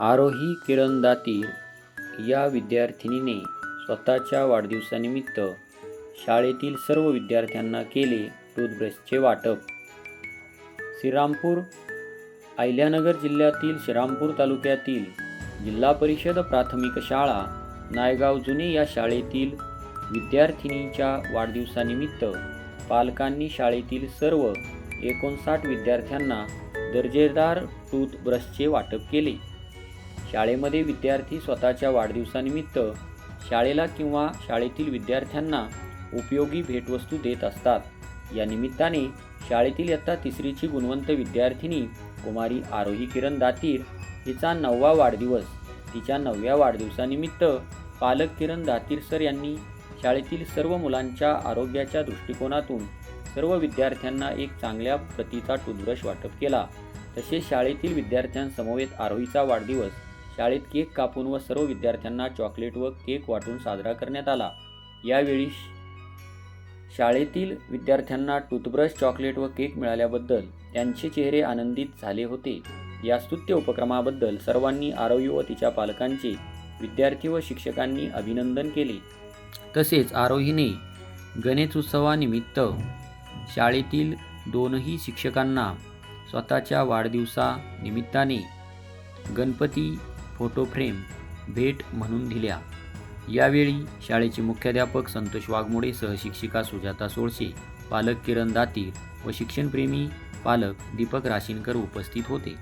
आरोही किरणदाती या विद्यार्थिनीने स्वतःच्या वाढदिवसानिमित्त शाळेतील सर्व विद्यार्थ्यांना केले टूथब्रशचे वाटप. श्रीरामपूर अहिल्यानगर जिल्ह्यातील श्रीरामपूर तालुक्यातील जिल्हा परिषद प्राथमिक शाळा नायगाव जुने या शाळेतील विद्यार्थिनीच्या वाढदिवसानिमित्त पालकांनी शाळेतील सर्व एकोणसाठ विद्यार्थ्यांना दर्जेदार टूथब्रशचे वाटप केले. शाळेमध्ये विद्यार्थी स्वतःच्या वाढदिवसानिमित्त शाळेला किंवा शाळेतील विद्यार्थ्यांना उपयोगी भेटवस्तू देत असतात. या निमित्ताने शाळेतील इयत्ता तिसरीची गुणवंत विद्यार्थिनी कुमारी आरोही किरण दातीर हिचा नववा वाढदिवस तिच्या नवव्या वाढदिवसानिमित्त पालक किरण दातीर सर यांनी शाळेतील सर्व मुलांच्या आरोग्याच्या दृष्टिकोनातून सर्व विद्यार्थ्यांना एक चांगल्या प्रतीचा टूथब्रश वाटप केला. तसेच शाळेतील विद्यार्थ्यांसमवेत आरोहीचा वाढदिवस शाळेत केक कापून व सर्व विद्यार्थ्यांना चॉकलेट व केक वाटून साजरा करण्यात आला. यावेळी शाळेतील विद्यार्थ्यांना टूथब्रश चॉकलेट व केक मिळाल्याबद्दल त्यांचे चेहरे आनंदित झाले होते. या स्तुत्य उपक्रमाबद्दल सर्वांनी आरोही व तिच्या पालकांचे विद्यार्थी व शिक्षकांनी अभिनंदन केले. तसेच आरोहीने गणेशोत्सवानिमित्त शाळेतील दोनही शिक्षकांना स्वतःच्या वाढदिवसानिमित्ताने गणपती फोटो फ्रेम भेट म्हणून दिल्या. यावेळी शाळेचे मुख्याध्यापक संतोष वाघमोडे सहशिक्षिका सुजाता सोळशे पालक किरण दातीर व शिक्षणप्रेमी पालक दीपक राशीनकर उपस्थित होते.